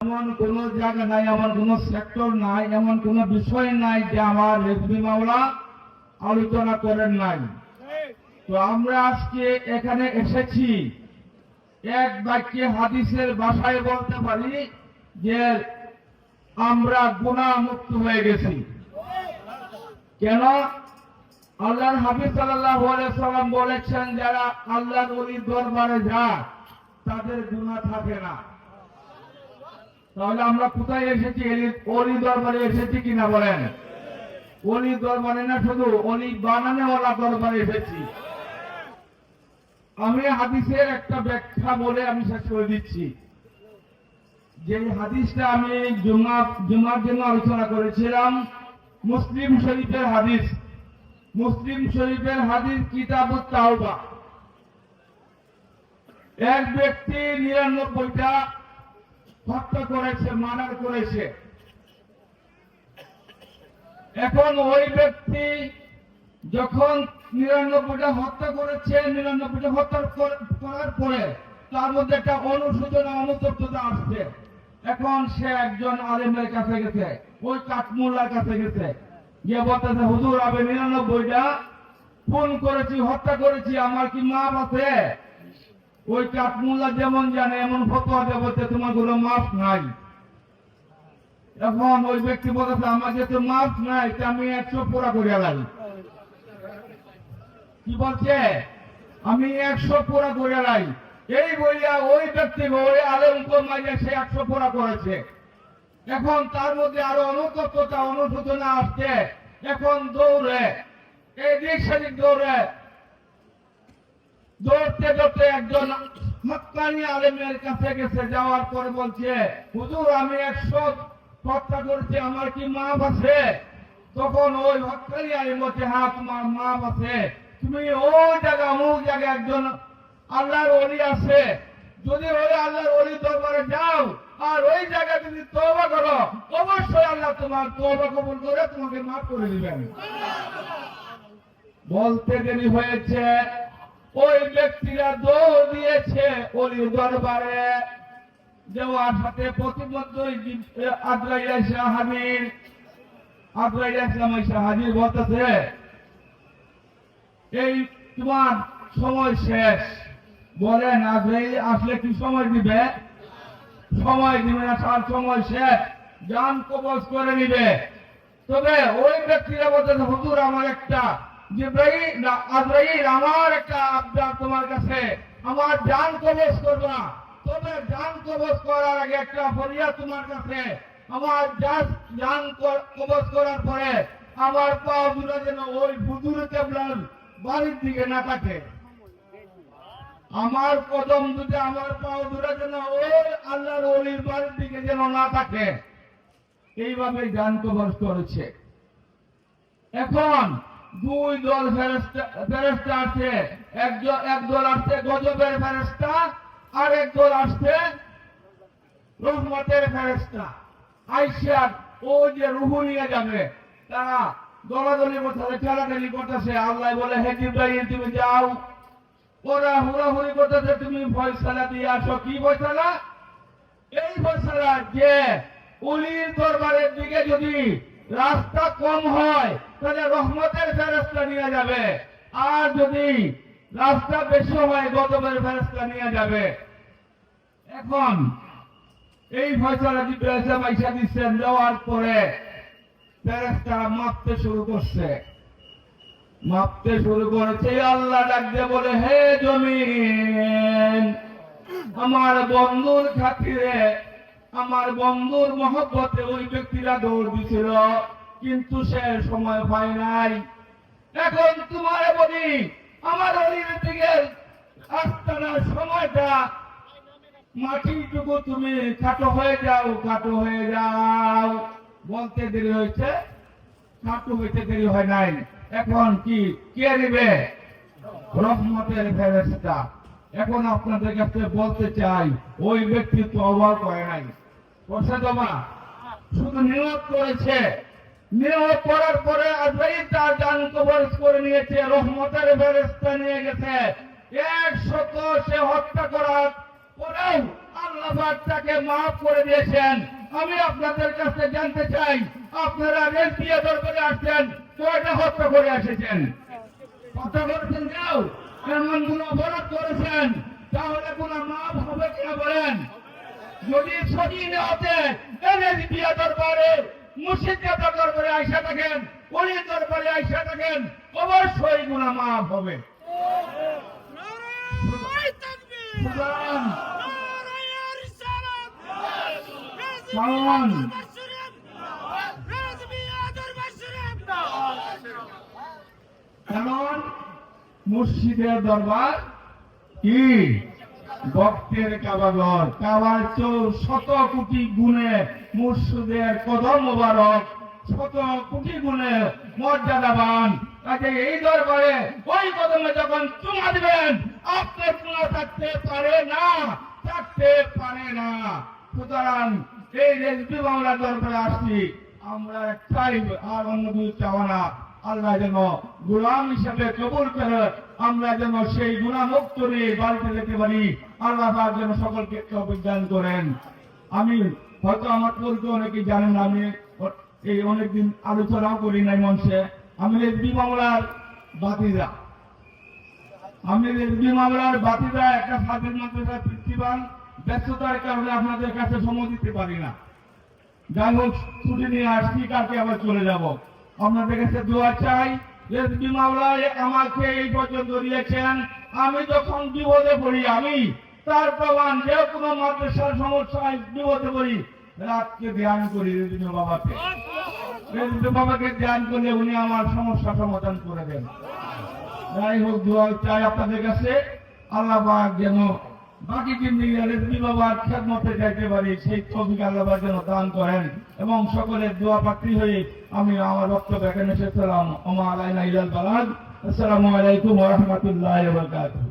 এমন কোন জায়গা নাই, এমন কোন সেক্টর নাই, এমন কোন বিষয় নাই যে আমার রেজবি মাওলা আলোচনা করেন নাই। তো আমরা আজকে এখানে এসেছি। এক বাক্যে হাদিসের ভাষায় বলতে পারি যে আমরা গুণা মুক্ত হয়ে গেছি। কেন? আল্লাহর হাবিব সাল্লাহ সাল্লাম বলেছেন, যারা আল্লাহর অলির দরবারে যায়, তাদের গুণা থাকে না। তাহলে আমরা কোথায় এসেছি? অলি দরবারে এসেছি কিনা বলেন। অলি দরবারে না শুধু, অলি বানানেওয়ালা দরবারে এসেছি। আমি হাদিসের একটা ব্যাখ্যা বলে আমি শেষ করে দিচ্ছি। যে হাদিসটা আমি জুমা জুমার জন্য আলোচনা করেছিলাম, মুসলিম শরীফের হাদিস। মুসলিম শরীফের হাদিস কিতাব তাওবা। এক ব্যক্তি নিরানব্বইটা হত্যা করেছে, মার্ডার করেছে। এখন ওই ব্যক্তি যখন নিরানব্বইটা হত্যা করেছে, নিরানব্বইটা হত্যা করার পরে তার মধ্যে একটা অনুশোচনা, অনুতপ্ততা আসছে। এখন সে একজন আলেমের কাছে গেছে, ওই কাঠমুল্লার কাছে গেছে। গিয়ে বলতেছে, হুজুর, আমি নিরানব্বইটা ফোন করেছি, হত্যা করেছি, আমার কি মাপ আছে? ওই কাঠমুল্লা যেমন জানে, এমন ফতোয়া দেব যে তোমার কোনো মাপ নাই। এখন ওই ব্যক্তি বলতেছে, আমাকে তো মাপ নাই আমি একশো পোড়া করে লাগি কি বলছে? আমি একশো পোড়া করে লাই এই বইয়া ওই ব্যক্তি ওই আলম কমাইয়া সে একশো পোড়া করেছে। এখন তার মধ্যে আরও অনুতপ্ততা, অনুশোচনা আসছে। এখন দৌড়ে, এই দিক সেদিক দৌড়ে দৌড়তে দৌড়তে একজন হকানি আলেমের কাছে গেছে যাওয়ার পরে বলছে হুজুর আমি একশো হত্যা করেছি আমার কি মাপ আছে? তখন ওই হকানি আলেম বলছে হ্যাঁ তোমার মাপ আছে। তুমি ওই জায়গা অমুক জায়গায় একজন আল্লাহর অলি আছে। যদি ওই আল্লাহর অলি দরবারে যাও আর ওই জায়গায় যদি তওবা করো অবশ্যই আল্লাহ তোমার তওবা কবুল করে তোমাকে মাফ করে দিবেন। বলতে দেরি হয়েছে। ওই ব্যক্তিরা দৌড় দিয়েছে অলির দরবারে। দেওয়ার সাথে প্রতিমধ্যই হাজির বলতেছে, এই তোমার সময় শেষ। বলেন আদ্রাইল আসলে কি সময় দিবে? সময় দিবে না, তার সময় শেষ। যান কবজ করে নিবে। তবে ওই ব্যক্তিরা বলতেছে, হুজুর, আমার একটা আমার একটা আবদার তোমার কাছে। আমার জান কবজ করবা। তবে জান কবজ করার আগে একটা ফরিয়া তোমার কাছে। আমার জান জান কবজ করার পরে আমার দুটো যেন ওই বাড়ির দিকে না থাকে আমার কদম দুটো, আমার পাও দুটো যেন ওই আল্লাহর অলির বাড়ির দিকে যেন না থাকে। এইভাবে গান কবর করেছে। এখন দুই দল ফেরেস্তা আছে। একজন এক দল আসছে গজবের ফেরেস্তা আর এক দল আসছে রহমতের ফেরেস্তা আইসার ও যে রুহু নিয়ে যাবে। তারা দলাদলি করতেছে, ঠেলাঠেলি করতেছে। আল্লাহ বলে, হে জিব্রাইল, তুমি যাও। ওরা হুড়াহুড়ি করতেছে, তুমি ফয়সালা দিয়ে আসো। কি ফয়সালা? এই ফয়সালা যে উলির দরবারের দিকে যদি রাস্তা কম হয়, তাহলে রহমতের ফেরস্তা নিয়ে যাবে। আর যদি রাস্তা বেশি হয়, গজবের ফেরস্তা নিয়ে যাবে। এখন এই ফয়সালা জিব্রাইল পয়সা দিচ্ছেন দেওয়ার পরে ফেরেস্তারা মাপতে শুরু করছে। মাপতে শুরু করেছে আল্লাহ ডাকতে বলে, হে জমিন, আমার বন্ধুর খাতিরে আমার বন্ধুর মহব্বতে ওই ব্যক্তিরা দৌড় দিছিল, কিন্তু সে সময় হয় নাই। এখন তোমার বলি, আমার অলির দিকে আস্তানার সময়টা, মাটিটুকু তুমি খাটো হয়ে যাও, খাটো হয়ে যাও। বলতে দেরি হয়েছে, খাটো হইতে দেরি হয় নাই। এখন কি, কে নিবে? রহমতের ফেরেস্তা এখন আপনাদের কাছে বলতে চাই, ওই ব্যক্তি তো অবাক হয় নাই। তোমা শুধু নিয়োগ করেছে। নিয়োগ করার পরে আজরাইল তার জান কবর করে নিয়েছে, রহমতের ফেরেস্তা নিয়ে গেছে। একশত সে হত্যা করার পরেও আল্লাহ তাকে মাফ করে দিয়েছেন। আমি আপনাদের কাছে জানতে চাই, আপনারা রেল দিয়ে দরবারে আসছেন, কয়টা হত্যা করে এসেছেন? হত্যা করেছেন কেউ? এমন কোন অপরাধ করেছেন? তাহলে কোন মাফ হবে কিনা বলেন? যদি সজিয়ে নেওয়াতে এনএস বিয়া দরবারে মুর্শিদ কাতা দরবারে আইসা থাকেন ওই দরবারে আইসা থাকেন অবশ্যই গুণা মাফ হবে। কারণ মুর্শিদের দরবার কি? ভক্তের কাবাগর। কাবার চৌ শত কোটি গুণে মুর্শিদের কদম মোবারক, শত কোটি গুণে মর্যাদাবান। কাজে এই দরবারে ওই কদমে যখন চুমা দিবেন আপনার চুমা থাকতে পারে না, থাকতে পারে না। সুতরাং এই রেসবি বাংলা দরবারে আসছি। আমরা একটাই আর অন্য কিছু চাওয়া না। আল্লাহ যেন গোলাম হিসাবে কবুল করে, আমরা যেন সেই গুণামুক্ত নিয়ে বাড়িতে যেতে পারি। আল্লাহ পাক যেন সকলকে অভিজ্ঞান করেন। আমি হয়তো আমার পরিচয় অনেকে জানেন আমি এই অনেকদিন আলোচনাও করি নাই মঞ্চে। আমি রেসবি মামলার বাতিদা। আমি রেসবি মামলার বাতিদা, একটা স্বাধীন মাদ্রাসার প্রিন্সিপাল। ব্যস্ততার কারণে আপনাদের কাছে সময় দিতে পারি না। যাই হোক, ছুটি নিয়ে আসছি, কালকে আবার চলে যাব। আপনাদের কাছে দোয়া চাই রেসবি মামলায় আমাকে এই পর্যন্ত দিয়েছেন। আমি যখন বিপদে পড়ি, আমি তার প্রমাণ যে কোনো মাদ্রাসার সমস্যায় বিপদে পড়ি, রাতকে ধ্যান করি রেসবি বাবাকে। রেসবি বাবাকে ধ্যান করলে উনি আমার সমস্যা সমাধান করে দেন। যাই হোক, দোয়া চাই আপনাদের কাছে। আল্লাহ পাক যেন বাকি জিন্দিগি রেজবি বাবার খেদমতে যাইতে পারি, সেই তৌফিক আল্লাহ পাক যেন দান করেন এবং সকলের দোয়া পাত্রী হয়ে আমি আমার বক্তব্য এখানে শেষ করলাম। ওমা আলাইনা ইলাল বালাগ। আসসালামু আলাইকুম ওয়া রাহমাতুল্লাহি ওয়া বারাকাতুহু।